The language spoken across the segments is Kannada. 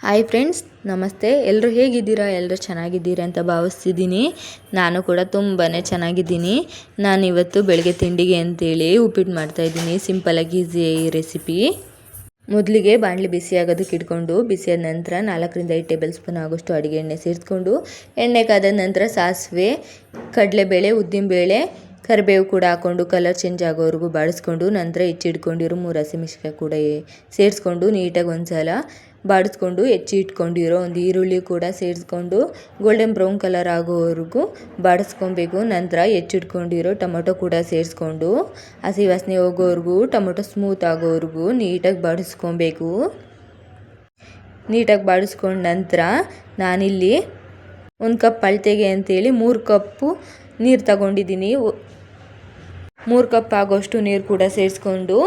ಹಾಯ್ ಫ್ರೆಂಡ್ಸ್ ನಮಸ್ತೆ. ಎಲ್ಲರೂ ಹೇಗಿದ್ದೀರಾ? ಎಲ್ಲರೂ ಚೆನ್ನಾಗಿದ್ದೀರಾ ಅಂತ ಭಾವಿಸ್ತಿದ್ದೀನಿ. ನಾನು ಕೂಡ ತುಂಬಾ ಚೆನ್ನಾಗಿದ್ದೀನಿ. ನಾನು ಇವತ್ತು ಬೆಳಗ್ಗೆ ತಿಂಡಿಗೆ ಅಂತೇಳಿ ಉಪ್ಪಿಟ್ಟು ಮಾಡ್ತಾಯಿದ್ದೀನಿ ಸಿಂಪಲಾಗಿ ಈಸಿ ರೆಸಿಪಿ ಮೊದಲಿಗೆ ಬಾಣಲಿ ಬಿಸಿ ಆಗೋದಕ್ಕೆ ಇಟ್ಕೊಂಡು, ಬಿಸಿಯಾದ ನಂತರ ನಾಲ್ಕರಿಂದ ಐದು ಟೇಬಲ್ ಸ್ಪೂನ್ ಆಗೋಷ್ಟು ಅಡುಗೆ ಎಣ್ಣೆ ಸೇರಿಸ್ಕೊಂಡು, ಎಣ್ಣೆ ಕಾದ ನಂತರ ಸಾಸಿವೆ, ಕಡಲೆಬೇಳೆ, ಉದ್ದಿನಬೇಳೆ ಕರಿಬೇವು ಕೂಡ ಹಾಕ್ಕೊಂಡು ಕಲರ್ ಚೇಂಜ್ ಆಗೋವರೆಗೂ ಬಾಡಿಸ್ಕೊಂಡು ನಂತರ ಹೆಚ್ಚಿಟ್ಕೊಂಡಿರೋ ಮೂರು ಹಸಿಮೆಣ್ಸಿನ್ಕಾಯಿ ಕೂಡ ಸೇರಿಸ್ಕೊಂಡು ನೀಟಾಗಿ ಒಂದ್ಸಲ ಬಾಡಿಸ್ಕೊಂಡು ಹೆಚ್ಚಿ ಇಟ್ಕೊಂಡಿರೋ ಒಂದು ಈರುಳ್ಳಿ ಕೂಡ ಸೇರಿಸ್ಕೊಂಡು ಗೋಲ್ಡನ್ ಬ್ರೌನ್ ಕಲರ್ ಆಗೋವರೆಗೂ ಬಾಡಿಸ್ಕೊಬೇಕು. ನಂತರ ಹೆಚ್ಚಿಟ್ಕೊಂಡಿರೋ ಟೊಮೊಟೊ ಕೂಡ ಸೇರಿಸ್ಕೊಂಡು ಹಸಿ ವಾಸನೆ ಹೋಗೋವರೆಗೂ ಟೊಮೊಟೊ ಸ್ಮೂತ್ ಆಗೋವರೆಗೂ ನೀಟಾಗಿ ಬಾಡಿಸ್ಕೊಬೇಕು. ನೀಟಾಗಿ ಬಾಡಿಸ್ಕೊಂಡ ನಂತರ ನಾನಿಲ್ಲಿ ಒಂದು ಕಪ್ ಅಳತೆಗೆ ಅಂತೇಳಿ ಮೂರು ಕಪ್ಪು ನೀರು ತಗೊಂಡಿದ್ದೀನಿ. ಮೂರು ಕಪ್ ಆಗೋಷ್ಟು ನೀರು ಕೂಡ ಸೇರಿಸ್ಕೊಂಡು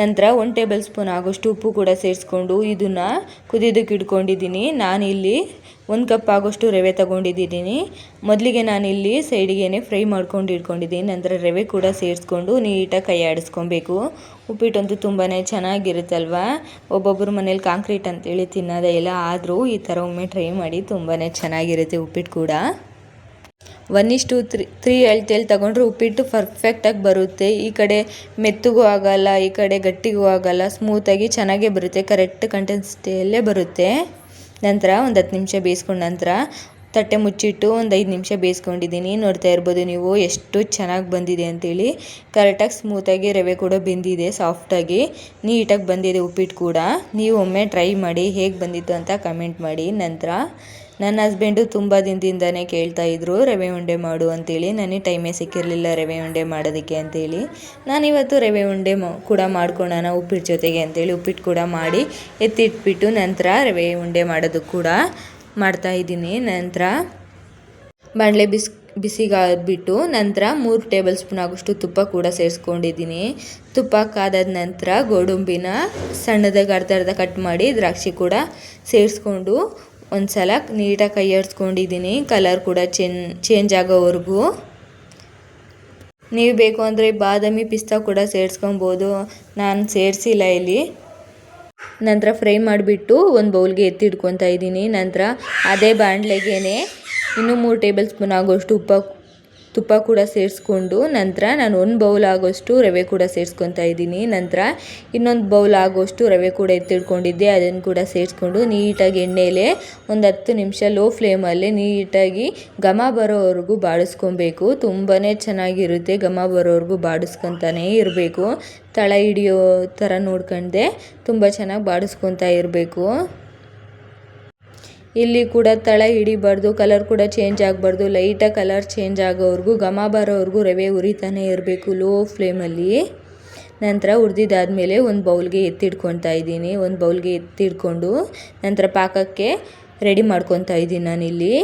ನಂತರ ಒಂದು ಟೇಬಲ್ ಸ್ಪೂನ್ ಆಗೋಷ್ಟು ಉಪ್ಪು ಕೂಡ ಸೇರಿಸ್ಕೊಂಡು ಇದನ್ನು ಕುದಿಯೋದಕ್ಕೆ ಇಟ್ಕೊಂಡಿದ್ದೀನಿ. ನಾನಿಲ್ಲಿ ಒಂದು ಕಪ್ ಆಗೋಷ್ಟು ರವೆ ತಗೊಂಡಿದ್ದೀನಿ. ಮೊದಲಿಗೆ ನಾನಿಲ್ಲಿ ಸೈಡಿಗೆ ಫ್ರೈ ಮಾಡ್ಕೊಂಡು ಇಟ್ಕೊಂಡಿದ್ದೀನಿ. ನಂತರ ರವೆ ಕೂಡ ಸೇರಿಸ್ಕೊಂಡು ನೀಟಾಗಿ ಕೈ ಆಡಿಸ್ಕೊಬೇಕು. ಉಪ್ಪಿಟ್ಟಂತೂ ತುಂಬಾ ಚೆನ್ನಾಗಿರುತ್ತಲ್ವ? ಒಬ್ಬೊಬ್ಬರು ಮನೇಲಿ ಕಾಂಕ್ರೀಟ್ ಅಂತೇಳಿ ತಿನ್ನೋದೇ ಇಲ್ಲ. ಆದರೂ ಈ ಥರ ಒಮ್ಮೆ ಟ್ರೈ ಮಾಡಿ ತುಂಬಾ ಚೆನ್ನಾಗಿರುತ್ತೆ ಉಪ್ಪಿಟ್ಟು ಕೂಡ. ಒನ್ ಇಷ್ಟು ತ್ರೀ ತ್ರೀ ಅಳತೆಯಲ್ಲಿ ತಗೊಂಡ್ರೆ ಉಪ್ಪಿಟ್ಟು ಪರ್ಫೆಕ್ಟಾಗಿ ಬರುತ್ತೆ. ಈ ಕಡೆ ಮೆತ್ತಗೂ ಆಗಲ್ಲ, ಈ ಕಡೆ ಗಟ್ಟಿಗೂ ಆಗೋಲ್ಲ ಸ್ಮೂತಾಗಿ ಚೆನ್ನಾಗೇ ಬರುತ್ತೆ ಕರೆಕ್ಟ್ ಕಂಟೆನ್ಸಿಟಿಯಲ್ಲೇ ಬರುತ್ತೆ. ನಂತರ ಒಂದು ಹತ್ತು ನಿಮಿಷ ಬೇಯಿಸ್ಕೊಂಡ ನಂತರ ತಟ್ಟೆ ಮುಚ್ಚಿಟ್ಟು ಒಂದು ಐದು ನಿಮಿಷ ಬೇಯಿಸ್ಕೊಂಡಿದ್ದೀನಿ. ನೋಡ್ತಾ ಇರ್ಬೋದು ನೀವು ಎಷ್ಟು ಚೆನ್ನಾಗಿ ಬಂದಿದೆ ಅಂತೇಳಿ. ಕರೆಕ್ಟಾಗಿ ಸ್ಮೂತಾಗಿ ರವೆ ಕೂಡ ಬೆಂದಿದೆ ಸಾಫ್ಟಾಗಿ ನೀಟಾಗಿ ಬಂದಿದೆ ಉಪ್ಪಿಟ್ಟು ಕೂಡ. ನೀವು ಒಮ್ಮೆ ಟ್ರೈ ಮಾಡಿ ಹೇಗೆ ಬಂದಿತ್ತು ಅಂತ ಕಮೆಂಟ್ ಮಾಡಿ. ನಂತರ ನನ್ನ ಹಸ್ಬೆಂಡು ತುಂಬ ದಿನದಿಂದನೇ ಕೇಳ್ತಾ ಇದ್ದರು ರವೆ ಉಂಡೆ ಮಾಡು ಅಂತೇಳಿ. ನನಗೆ ಟೈಮೇ ಸಿಕ್ಕಿರಲಿಲ್ಲ ರವೆ ಉಂಡೆ ಮಾಡೋದಕ್ಕೆ ಅಂತೇಳಿ. ನಾನಿವತ್ತು ರವೆ ಉಂಡೆ ಕೂಡ ಮಾಡ್ಕೊಳ್ಳೋಣ ಉಪ್ಪಿಟ್ಟು ಜೊತೆಗೆ ಅಂತೇಳಿ ಉಪ್ಪಿಟ್ಟು ಕೂಡ ಮಾಡಿ ಎತ್ತಿಟ್ಬಿಟ್ಟು ನಂತರ ರವೆ ಉಂಡೆ ಮಾಡೋದು ಕೂಡ ಮಾಡ್ತಾಯಿದ್ದೀನಿ ನಂತರ ಬಾಣಲೆ ಬಿಸ್, ಬಿಸಿಗಾದ್ಬಿಟ್ಟು ನಂತರ ಮೂರು ಟೇಬಲ್ ಸ್ಪೂನ್ ಆಗೋಷ್ಟು ತುಪ್ಪ ಕೂಡ ಸೇರಿಸ್ಕೊಂಡಿದ್ದೀನಿ. ತುಪ್ಪ ಕಾದಾದ ನಂತರ ಗೋಡಂಬಿನ ಸಣ್ಣದಾಗಿ ಅರ್ಧ ಅರ್ಧ ಕಟ್ ಮಾಡಿ ದ್ರಾಕ್ಷಿ ಕೂಡ ಸೇರಿಸ್ಕೊಂಡು ಒಂದು ಸಲ ನೀಟಾಗಿ ಕೈ ಆಡಿಸ್ಕೊಂಡಿದ್ದೀನಿ ಕಲರ್ ಕೂಡ ಚೇಂಜ್ ಚೇಂಜ್ ಆಗೋವರೆಗೂ. ನೀವು ಬೇಕು ಅಂದರೆ ಬಾದಾಮಿ ಪಿಸ್ತಾ ಕೂಡ ಸೇರಿಸ್ಕೊಬೋದು. ನಾನು ಸೇರಿಸಿಲ್ಲ ಇಲ್ಲಿ. ನಂತರ ಫ್ರೈ ಮಾಡಿಬಿಟ್ಟು ಒಂದು ಬೌಲ್ಗೆ ಎತ್ತಿಡ್ಕೊತಾ ಇದ್ದೀನಿ. ನಂತರ ಅದೇ ಬಾಣಲೆಗೇ ಇನ್ನೂ ಮೂರು ಟೇಬಲ್ ಸ್ಪೂನ್ ಆಗೋಷ್ಟು ಉಪ್ಪ ತುಪ್ಪ ಕೂಡ ಸೇರಿಸ್ಕೊಂಡು ನಂತರ ನಾನು ಒಂದು ಬೌಲ್ ಆಗೋಷ್ಟು ರವೆ ಕೂಡ ಸೇರಿಸ್ಕೊತಾ ಇದ್ದೀನಿ. ನಂತರ ಇನ್ನೊಂದು ಬೌಲ್ ಆಗೋಷ್ಟು ರವೆ ಕೂಡ ಎತ್ತಿಟ್ಕೊಂಡಿದ್ದೆ, ಅದನ್ನು ಕೂಡ ಸೇರಿಸ್ಕೊಂಡು ನೀಟಾಗಿ ಎಣ್ಣೆಲೆ ಒಂದು ಹತ್ತು ನಿಮಿಷ ಲೋ ಫ್ಲೇಮಲ್ಲಿ ನೀಟಾಗಿ ಘಮ ಬರೋವರೆಗೂ ಬಾಡಿಸ್ಕೊಬೇಕು. ತುಂಬಾ ಚೆನ್ನಾಗಿರುತ್ತೆ ಘಮ ಬರೋವರೆಗೂ ಬಾಡಿಸ್ಕೊತಾನೇ ಇರಬೇಕು. ತಳ ಹಿಡಿಯೋ ಥರ ನೋಡ್ಕೊಂಡೆ ತುಂಬ ಚೆನ್ನಾಗಿ ಬಾಡಿಸ್ಕೊತಾ ಇರಬೇಕು. ಇಲ್ಲಿ ಕೂಡ ತಳ ಹಿಡಿಬಾರ್ದು ಕಲರ್ ಕೂಡ ಚೇಂಜ್ ಆಗಬಾರ್ದು ಲೈಟಾಗಿ ಕಲರ್ ಚೇಂಜ್ ಆಗೋವರೆಗೂ, ಘಮ ಬರೋವರೆಗೂ ರವೆ ಉರಿತಾನೆ ಇರಬೇಕು ಲೋ ಫ್ಲೇಮಲ್ಲಿ ನಂತರ ಹುರಿದಿದ್ದಾದಮೇಲೆ ಒಂದು ಬೌಲ್ಗೆ ಎತ್ತಿಡ್ಕೊತಾ ಇದ್ದೀನಿ, ಒಂದು ಬೌಲ್ಗೆ ಎತ್ತಿಡ್ಕೊಂಡು ನಂತರ ಪಾಕಕ್ಕೆ ರೆಡಿ ಮಾಡ್ಕೊತಾ ಇದ್ದೀನಿ ನಾನಿಲ್ಲಿ.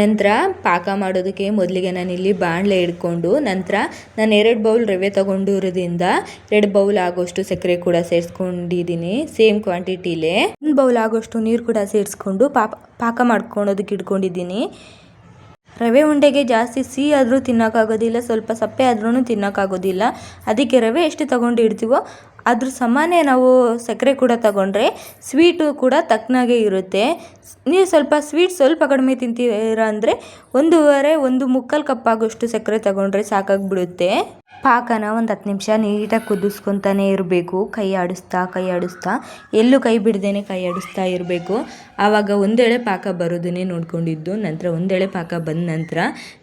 ನಂತರ ಪಾಕ ಮಾಡೋದಕ್ಕೆ ಮೊದಲಿಗೆ ನಾನಿಲ್ಲಿ ಬಾಣಲೆ ಹಿಡ್ಕೊಂಡು ನಂತರ ನಾನು ಎರಡು ಬೌಲ್ ರವೆ ತೊಗೊಂಡಿರೋದ್ರಿಂದ ಎರಡು ಬೌಲ್ ಆಗೋಷ್ಟು ಸಕ್ಕರೆ ಕೂಡ ಸೇರಿಸ್ಕೊಂಡಿದ್ದೀನಿ ಸೇಮ್ ಕ್ವಾಂಟಿಟಿಲೇ. ಒಂದು ಬೌಲ್ ಆಗೋಷ್ಟು ನೀರು ಕೂಡ ಸೇರಿಸ್ಕೊಂಡು ಪಾಕ ಮಾಡ್ಕೊಳೋದಕ್ಕೆ ಇಟ್ಕೊಂಡಿದ್ದೀನಿ ರವೆ ಉಂಡೆಗೆ ಜಾಸ್ತಿ ಸಿಹಿ ಆದರೂ ತಿನ್ನೋಕ್ಕಾಗೋದಿಲ್ಲ, ಸ್ವಲ್ಪ ಸಪ್ಪೆ ಆದ್ರೂ ತಿನ್ನೋಕ್ಕಾಗೋದಿಲ್ಲ. ಅದಕ್ಕೆ ರವೆ ಎಷ್ಟು ತಗೊಂಡು ಇಡ್ತೀವೋ ಅದ್ರ ಸಮಾನೇ ನಾವು ಸಕ್ಕರೆ ಕೂಡ ತಗೊಂಡ್ರೆ ಸ್ವೀಟು ಕೂಡ ತಕ್ಕನಾಗೆ ಇರುತ್ತೆ. ನೀವು ಸ್ವಲ್ಪ ಸ್ವೀಟ್ ಸ್ವಲ್ಪ ಕಡಿಮೆ ತಿಂತೀರ ಅಂದರೆ ಒಂದೂವರೆ, ಒಂದು ಮುಕ್ಕಾಲು ಕಪ್ ಆಗೋಷ್ಟು ಸಕ್ಕರೆ ತಗೊಂಡ್ರೆ ಸಾಕಾಗ್ಬಿಡುತ್ತೆ. ಪಾಕನ ಒಂದು ಹತ್ತು ನಿಮಿಷ ನೀಟಾಗಿ ಕುದಿಸ್ಕೊತಾನೆ ಇರಬೇಕು. ಕೈ ಆಡಿಸ್ತಾ ಕೈ ಆಡಿಸ್ತಾ. ಎಲ್ಲೂ ಕೈ ಬಿಡ್ದೇನೆ ಕೈ ಆಡಿಸ್ತಾ ಇರಬೇಕು. ಆವಾಗ ಒಂದೆಳೆ ಪಾಕ ಬರೋದನ್ನೇ ನೋಡ್ಕೊಂಡಿದ್ದು. ನಂತರ ಒಂದೆಳೆ ಪಾಕ ಬಂದ ನಂತರ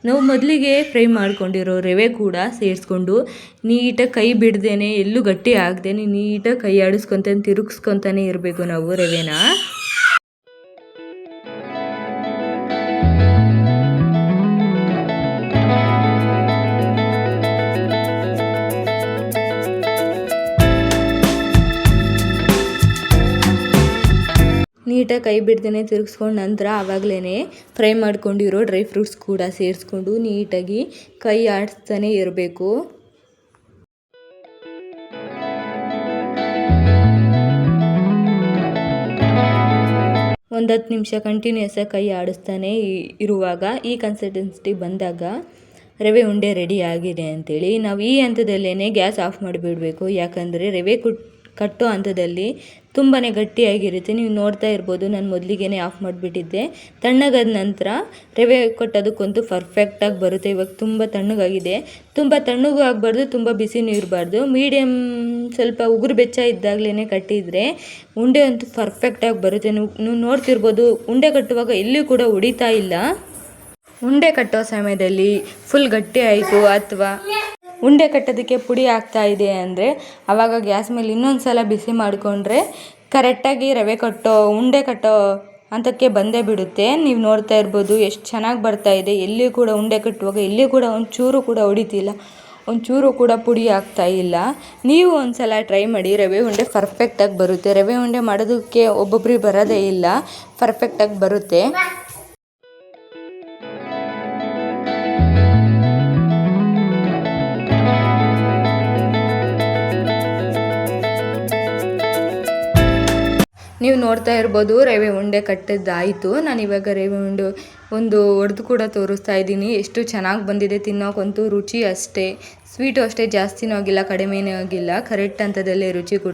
ನಾವು ಮೊದಲಿಗೆ ಫ್ರೈ ಮಾಡ್ಕೊಂಡಿರೋ ರವೆ ಕೂಡ ಸೇರಿಸ್ಕೊಂಡು ನೀಟಾಗಿ ಕೈ ಬಿಡ್ದೇನೆ, ಎಲ್ಲೂ ಗಟ್ಟಿ ಆಗದೇನೆ ನೀಟಾಗಿ ಕೈ ಆಡಿಸ್ಕೊತಾನೆ ತಿರುಗಿಸ್ಕೊತಾನೆ ಇರಬೇಕು ನಾವು ರವೆನ. ನೀಟಾಗಿ ಕೈ ಬಿಡ್ದೇ ತಿರುಗಿಸ್ಕೊಂಡು ನಂತರ ಆವಾಗಲೇ ಫ್ರೈ ಮಾಡ್ಕೊಂಡಿರೋ ಡ್ರೈ ಫ್ರೂಟ್ಸ್ ಕೂಡ ಸೇರಿಸ್ಕೊಂಡು ನೀಟಾಗಿ ಕೈ ಆಡಿಸ್ತಾನೆ ಇರಬೇಕು. ಒಂದು ಹತ್ತು ನಿಮಿಷ ಕಂಟಿನ್ಯೂಸಾಗಿ ಕೈ ಆಡಿಸ್ತಾನೆ ಇರುವಾಗ ಈ ಕನ್ಸಿಸ್ಟೆನ್ಸಿ ಬಂದಾಗ ರವೆ ಉಂಡೆ ರೆಡಿ ಆಗಿದೆ ಅಂಥೇಳಿ ನಾವು ಈ ಹಂತದಲ್ಲೇ ಗ್ಯಾಸ್ ಆಫ್ ಮಾಡಿಬಿಡಬೇಕು. ಯಾಕಂದರೆ ರವೆ ಕುಟ್ ಕಟ್ಟೋ ಹಂತದಲ್ಲಿ ತುಂಬಾ ಗಟ್ಟಿಯಾಗಿರುತ್ತೆ. ನೀವು ನೋಡ್ತಾ ಇರ್ಬೋದು, ನಾನು ಮೊದಲಿಗೆ ಆಫ್ ಮಾಡಿಬಿಟ್ಟಿದ್ದೆ. ತಣ್ಣಗಾದ ನಂತರ ರವೆ ಕೊಟ್ಟೋದಕ್ಕಂತೂ ಪರ್ಫೆಕ್ಟಾಗಿ ಬರುತ್ತೆ. ಇವಾಗ ತುಂಬ ತಣ್ಣಗಾಗಿದೆ. ತುಂಬ ತಣ್ಣಗೂ ಆಗಬಾರ್ದು, ತುಂಬ ಬಿಸಿನೂ ಇರಬಾರ್ದು. ಮೀಡಿಯಮ್ ಸ್ವಲ್ಪ ಉಗುರು ಬೆಚ್ಚ ಇದ್ದಾಗಲೇ ಕಟ್ಟಿದರೆ ಉಂಡೆ ಅಂತೂ ಪರ್ಫೆಕ್ಟಾಗಿ ಬರುತ್ತೆ. ನೀವು ನೋಡ್ತಿರ್ಬೋದು, ಉಂಡೆ ಕಟ್ಟುವಾಗ ಎಲ್ಲಿಯೂ ಕೂಡ ಉಡಿತಾ ಇಲ್ಲ. ಉಂಡೆ ಕಟ್ಟೋ ಸಮಯದಲ್ಲಿ ಫುಲ್ ಗಟ್ಟಿ ಆಯಿತು, ಅಥವಾ ಉಂಡೆ ಕಟ್ಟೋದಕ್ಕೆ ಪುಡಿ ಆಗ್ತಾ ಇದೆ ಅಂದರೆ ಆವಾಗ ಗ್ಯಾಸ್ ಮೇಲೆ ಇನ್ನೊಂದು ಸಲ ಬಿಸಿ ಮಾಡಿಕೊಂಡ್ರೆ ಕರೆಕ್ಟಾಗಿ ರವೆ ಕಟ್ಟೋ, ಉಂಡೆ ಕಟ್ಟೋ ಹಂತಕ್ಕೆ ಬಂದೇ ಬಿಡುತ್ತೆ. ನೀವು ನೋಡ್ತಾ ಇರ್ಬೋದು ಎಷ್ಟು ಚೆನ್ನಾಗಿ ಬರ್ತಾ ಇದೆ. ಎಲ್ಲಿಯೂ ಕೂಡ ಉಂಡೆ ಕಟ್ಟುವಾಗ ಎಲ್ಲಿ ಕೂಡ ಒಂಚೂರು ಚೂರು ಕೂಡ ಹೊಡಿತಿಲ್ಲ. ಒಂಚೂರು ಚೂರು ಕೂಡ ಪುಡಿ ಆಗ್ತಾ ಇಲ್ಲ. ನೀವು ಒಂದು ಸಲ ಟ್ರೈ ಮಾಡಿ ರವೆ ಉಂಡೆ ಪರ್ಫೆಕ್ಟಾಗಿ ಬರುತ್ತೆ. ರವೆ ಉಂಡೆ ಮಾಡೋದಕ್ಕೆ ಒಬ್ಬೊಬ್ಬರಿಗೆ ಬರೋದೇ ಇಲ್ಲ. ಪರ್ಫೆಕ್ಟಾಗಿ ಬರುತ್ತೆ. ನೀವು ನೋಡ್ತಾ ಇರ್ಬೋದು, ರವೆ ಉಂಡೆ ಕಟ್ಟಿದ್ದಾಯಿತು. ನಾನು ಇವಾಗ ರವೆ ಉಂಡೆ ಒಂದು ಒಡೆದು ಕೂಡ ತೋರಿಸ್ತಾ ಇದ್ದೀನಿ. ಎಷ್ಟು ಚೆನ್ನಾಗಿ ಬಂದಿದೆ ತಿನ್ನೋಕ್ಕಂತೂ ರುಚಿ ಅಷ್ಟೇ. ಸ್ವೀಟು ಅಷ್ಟೇ ಜಾಸ್ತಿನೂ ಆಗಿಲ್ಲ, ಕಡಿಮೆನೂ ಆಗಿಲ್ಲ. ಕರೆಕ್ಟ್ ಹಂತದಲ್ಲೇ ರುಚಿ ಕೊಟ್ಟು